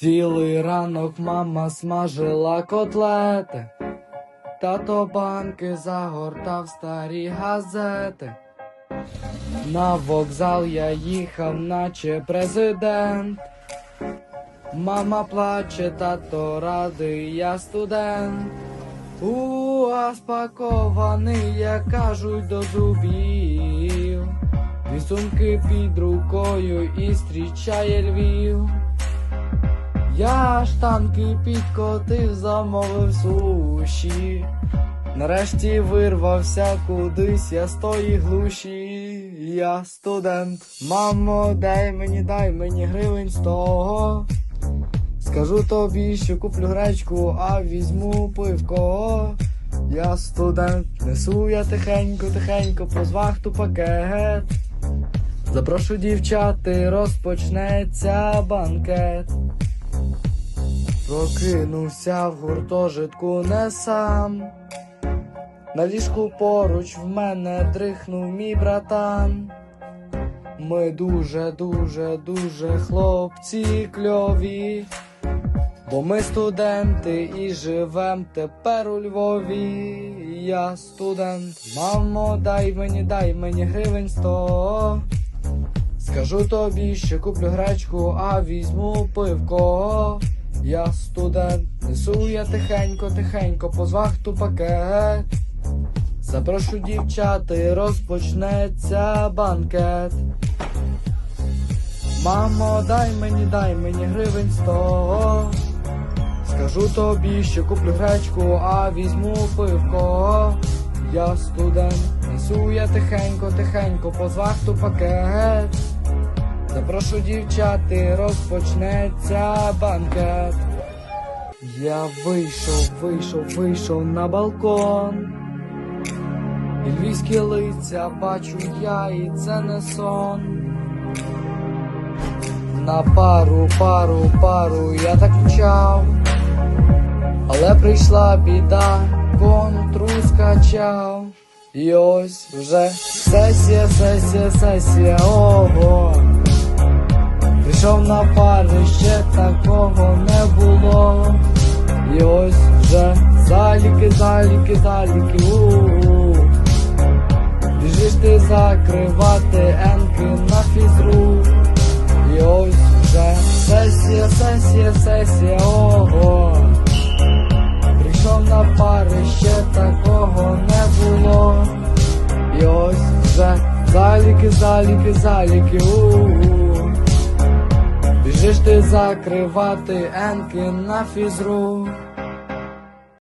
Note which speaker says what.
Speaker 1: Цілий ранок мама смажила котлети, тато банки загортав старі газети. На вокзал я їхав, наче президент. Мама плаче, тато радий, я студент. У, а спакований, як кажуть, до зубів. Дві під рукою і зустрічає Львів. Я штанки підкотив, замовив суші. Нарешті вирвався кудись, я з тої глуші, я студент. Мамо, дай мені, дай мені гривень сто. Скажу тобі, що куплю гречку, а візьму пивко. Я студент, несу я тихенько, тихенько, позвахту пакет. Запрошу дівчати, розпочнеться банкет. Прокинувся в гуртожитку не сам. На ліжку поруч в мене дрихнув мій братан. Ми дуже, дуже, дуже хлопці кльові. Бо ми студенти і живем тепер у Львові. Я студент, мамо, дай мені, дай мені гривень сто. Скажу тобі, що куплю гречку, а візьму пивко. Я студент, несу я тихенько, тихенько, позвахту пакет. Запрошу дівчати, розпочнеться банкет. Мамо, дай мені, дай мені гривень сто. Скажу тобі, що куплю гречку, а візьму пивко. Я студент, несу я тихенько, тихенько, позвахту пакет. Запрошу дівчати, розпочнеться банкет. Я вийшов, вийшов, вийшов на балкон. І львівські лиця бачу я, і це не сон. На пару, пару, пару я так мчав, але прийшла біда, контру скачав. І ось вже сесія, сесія, сесія, ого. Прийшов на пари, ще такого не було. І ось вже заліки, заліки, заліки, у-у. Біжиш ти закривати енки на фізру. І ось вже сесія, сесія, сесія, ого. Прийшов на пари, ще такого не було. І ось вже заліки, заліки, заліки, у-у. Біжиш ти закривати енки на фізру.